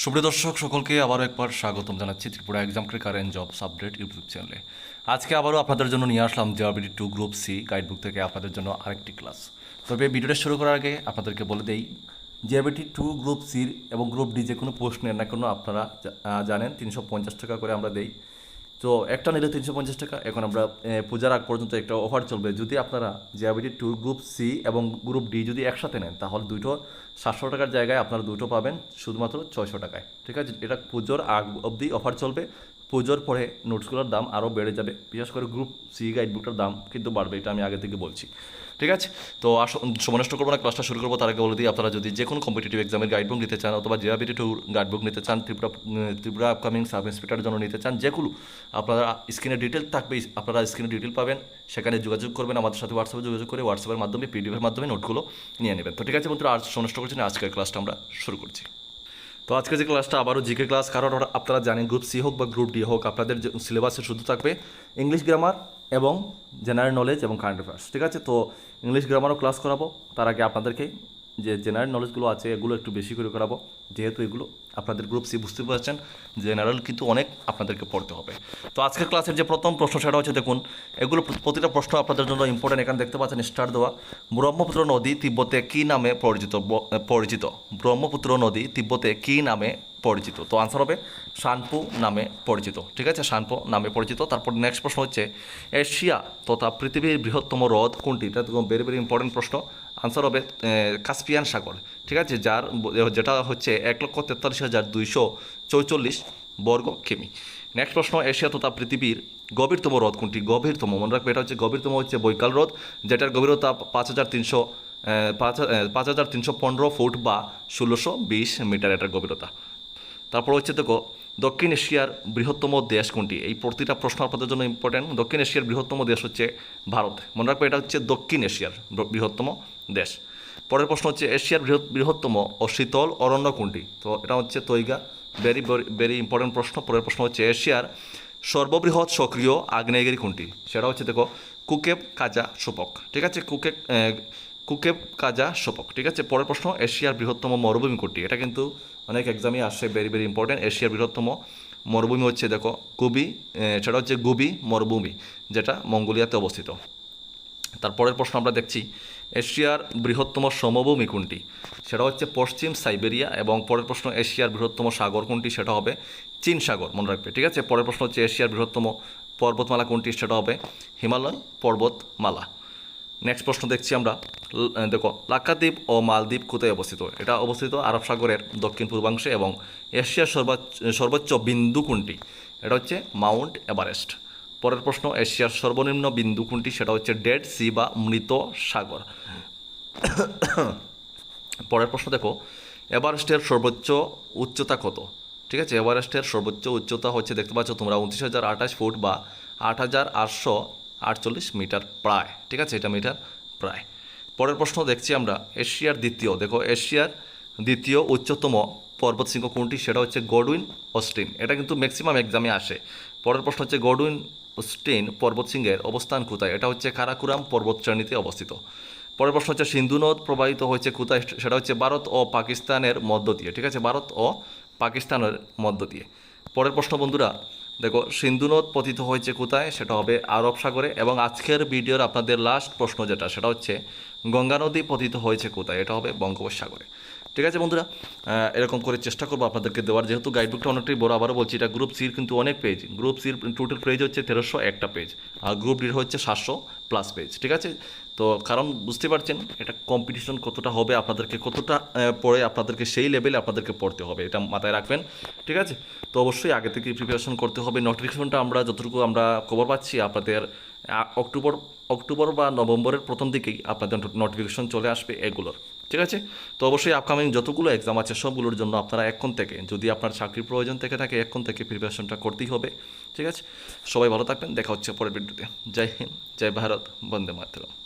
সুপ্রিয় দর্শক, সকলকে আবারও একবার স্বাগতম জানাচ্ছি Tripura exam career and jobs update YouTube চ্যানেলে আজকে আবারও আপনাদের জন্য নিয়ে আসলাম JRBT two group C guidebook থেকে আপনাদের জন্য আরেকটি ক্লাস তবে ভিডিওটা শুরু করার আগে আপনাদেরকে বলে দেই জেআরবিটি টু গ্রুপ সির এবং গ্রুপ ডি যে কোনো পোস্ট নেন না কোনো আপনারা জানেন, তিনশো পঞ্চাশ টাকা করে আমরা দেই। তো একটা নিলে তিনশো পঞ্চাশ টাকা। এখন আমরা পূজার আগ পর্যন্ত একটা অফার চলবে। যদি আপনারা জিয়াবিটি টু গ্রুপ সি এবং গ্রুপ ডি যদি একসাথে নেন, তাহলে দুটো সাতশো টাকার জায়গায় আপনারা দুটো পাবেন, শুধুমাত্র ছয়শো টাকায়। ঠিক আছে? এটা পুজোর আগ অবধি অফার চলবে। পুজোর পরে নোটসগুলোর দাম আরও বেড়ে যাবে। বিশেষ করে গ্রুপ সি গাইড বুকটার দাম কিন্তু বাড়বে, এটা আমি আগে থেকে বলছি। ঠিক আছে? তো আস সময় নষ্ট করব না ক্লাসটা শুরু করব, তার আগে বলে দিই, আপনারা যদি যে কোনো কম্পিটিটিভ এক্সামের গাইড বুক নিতে চান, অথবা জিআবিটি টু গাইডবুক নিতে চান, ত্রিপুরা ত্রিপুরা আপকামিং সাব ইন্সপেক্টরের জন্য নিতে চান, যেগুলো আপনারা স্ক্রিনে ডিটেল থাকবে, আপনারা স্ক্রিনে ডিটেল পাবেন, সেখানে যোগাযোগ করবেন, আমাদের সাথে হোয়াটসঅ্যাপে যোগাযোগ করে হোয়াটসঅ্যাপের মাধ্যমে পিডিএফের মাধ্যমে নোটগুলো নিয়ে নেবেন। তো ঠিক আছে বন্ধুরা, আর সময় নষ্ট করছি না, আজকের ক্লাসটা আমরা শুরু করছি। তো আজকে যে ক্লাসটা আবারও জিকে ক্লাস কারণ আপনারা জানেন গ্রুপ সি হোক বা গ্রুপ ডি হোক, আপনাদের যে সিলেবাসে শুধু থাকবে ইংলিশ গ্রামার এবং জেনারেল নলেজ এবং কারেন্ট অ্যাফেয়ার্স ঠিক আছে? তো ইংলিশ গ্রামারও ক্লাস করাবো, তার আগে আপনাদেরকে যে জেনারেল নলেজগুলো আছে, এগুলো একটু বেশি করে করাবো। যেহেতু এগুলো আপনাদের গ্রুপ সি বুঝতে পারছেন জেনারেল কিন্তু অনেক আপনাদেরকে পড়তে হবে। তো আজকের ক্লাসের যে প্রথম প্রশ্ন সেটা হচ্ছে দেখুন, এগুলো প্রতিটা প্রশ্ন আপনাদের জন্য ইম্পর্টেন্ট এখানে দেখতে পাচ্ছেন স্টার দেওয়া। ব্রহ্মপুত্র নদী তিব্বতে কী নামে পরিচিত? পরিচিত। ব্রহ্মপুত্র নদী তিব্বতে কী নামে পরিচিত? তো আনসার হবে, শানপু নামে পরিচিত। ঠিক আছে? শানপু নামে পরিচিত। তারপর নেক্সট প্রশ্ন হচ্ছে, এশিয়া তথা পৃথিবীর বৃহত্তম হ্রদ কোনটি? এটা ভেরি ভেরি ইম্পর্টেন্ট প্রশ্ন। আনসার হবে কাস্পিয়ান সাগর, ঠিক আছে? যার যেটা হচ্ছে এক লক্ষ তেতাল্লিশ হাজার দুইশো চৌচল্লিশ বর্গ কিমি। নেক্সট প্রশ্ন, এশিয়া তথা পৃথিবীর গভীরতম হ্রদ কোনটি? গভীরতম, মনে রাখবে, এটা হচ্ছে গভীরতম হচ্ছে বৈকাল হ্রদ, যেটার গভীরতা পাঁচ হাজার তিনশো পাঁচ হাজার তিনশো পনেরো ফুট বা ষোলোশো বিশ মিটার, এটার গভীরতা। তারপর হচ্ছে দেখো দক্ষিণ এশিয়ার বৃহত্তম দেশ কোনটি? এই প্রতিটা প্রশ্ন আপনাদের জন্য ইম্পর্টেন্ট দক্ষিণ এশিয়ার বৃহত্তম দেশ হচ্ছে ভারত। মনে রাখবে এটা হচ্ছে দক্ষিণ এশিয়ার বৃহত্তম দেশ। পরের প্রশ্ন হচ্ছে এশিয়ার বৃহৎ বৃহত্তম ও শীতল অরণ্য কোনটি? তো এটা হচ্ছে তৈগা। ভেরি ভেরি ইম্পর্টেন্ট প্রশ্ন। পরের প্রশ্ন হচ্ছে এশিয়ার সর্ববৃহৎ সক্রিয় আগ্নেয়গিরি কোনটি? সেটা হচ্ছে দেখো কুকেব কাজা সুপক। ঠিক আছে? আহ, কুকেব কাজা সোপক ঠিক আছে? পরের প্রশ্ন, এশিয়ার বৃহত্তম মরুভূমি কোনটি? এটা কিন্তু অনেক এক্সামে আসে ভেরি ভেরি ইম্পর্টেন্ট এশিয়ার বৃহত্তম মরুভূমি হচ্ছে, দেখো গুবি সেটা হচ্ছে গুবি মরুভূমি, যেটা মঙ্গোলিয়াতে অবস্থিত। তারপরের প্রশ্ন আমরা দেখছি, এশিয়ার বৃহত্তম সমভূমি কোনটি? সেটা হচ্ছে পশ্চিম সাইবেরিয়া এবং পরের প্রশ্ন, এশিয়ার বৃহত্তম সাগর কোনটি? সেটা হবে চীন সাগর, মনে রাখবে, ঠিক আছে? পরের প্রশ্ন হচ্ছে, এশিয়ার বৃহত্তম পর্বতমালা কোনটি? সেটা হবে হিমালয় পর্বতমালা। নেক্সট প্রশ্ন দেখছি আমরা। দেখো, লাক্ষাদ্বীপ ও মালদ্বীপ কোথায় অবস্থিত? এটা অবস্থিত আরব সাগরের দক্ষিণ পূর্বাংশে এবং এশিয়ার সর্বোচ্চ বিন্দু কোনটি? এটা হচ্ছে মাউন্ট এভারেস্ট। পরের প্রশ্ন, এশিয়ার সর্বনিম্ন বিন্দু কোনটি? সেটা হচ্ছে ডেড সি বা মৃত সাগর। পরের প্রশ্ন দেখো, এভারেস্টের সর্বোচ্চ উচ্চতা কত? ঠিক আছে, এভারেস্টের সর্বোচ্চ উচ্চতা হচ্ছে, দেখতে পাচ্ছ তোমরা, উনত্রিশ হাজার আঠাশ ফুট বা আট হাজার আটশো আটচল্লিশ মিটার প্রায়, ঠিক আছে? এটা মিটার প্রায়। পরের প্রশ্ন দেখছি আমরা, এশিয়ার দ্বিতীয়, দেখো এশিয়ার দ্বিতীয় উচ্চতম পর্বতশৃঙ্গ কোনটি? সেটা হচ্ছে গডউইন অস্টিন। এটা কিন্তু ম্যাক্সিমাম এক্সামে আসে। পরের প্রশ্ন হচ্ছে গডউইন অস্টিন পর্বতশৃঙ্গের অবস্থান কোথায়? এটা হচ্ছে কারাকুরাম পর্বতশ্রেণীতে অবস্থিত। পরের প্রশ্ন হচ্ছে সিন্ধু নদ প্রবাহিত হয়েছে কোথায়? সেটা হচ্ছে ভারত ও পাকিস্তানের মধ্য দিয়ে, ঠিক আছে? ভারত ও পাকিস্তানের মধ্য দিয়ে। পরের প্রশ্ন বন্ধুরা দেখো, সিন্ধু নদ পতিত হয়েছে কোথায়? সেটা হবে আরব সাগরে। এবং আজকের ভিডিওর আপনাদের লাস্ট প্রশ্ন যেটা, সেটা হচ্ছে, গঙ্গা নদী পতিত হয়েছে কোথায়? এটা হবে বঙ্গোপসাগরে। ঠিক আছে বন্ধুরা? এরকম করে চেষ্টা করব আপনাদেরকে দেওয়ার। যেহেতু গাইডবুকটা অনেকটাই বড়, আবারও বলছি, এটা গ্রুপ সির কিন্তু অনেক পেজ গ্রুপ সির টোটাল পেজ হচ্ছে তেরোশো একটা পেজ আর গ্রুপ ডির হচ্ছে সাতশো। প্লাস পেজ ঠিক আছে? তো কারণ বুঝতে পারছেন, এটা কম্পিটিশন কতটা হবে, আপনাদেরকে কতটা পড়ে আপনাদেরকে সেই লেভেলে আপনাদেরকে পড়তে হবে, এটা মাথায় রাখবেন, ঠিক আছে? তো অবশ্যই আগে থেকে প্রিপারেশন করতে হবে নোটিফিকেশনটা আমরা যতটুকু আমরা খবর পাচ্ছি, আপনাদের অক্টোবর অক্টোবর বা নভেম্বরের প্রথম দিকেই আপনাদের নোটিফিকেশন চলে আসবে এগুলোর। ঠিক আছে? তো অবশ্যই আপকামিং যতগুলো এক্সাম আছে, সবগুলোর জন্য আপনারা এখন থেকে, যদি আপনার চাকরির প্রয়োজন থেকে থাকে, এখন থেকে প্রিপারেশনটা করতেই হবে, ঠিক আছে? সবাই ভালো থাকবেন, দেখা হচ্ছে পরের ভিডিওতে জয় হিন্দ, জয় ভারত, বন্দে মাতরম।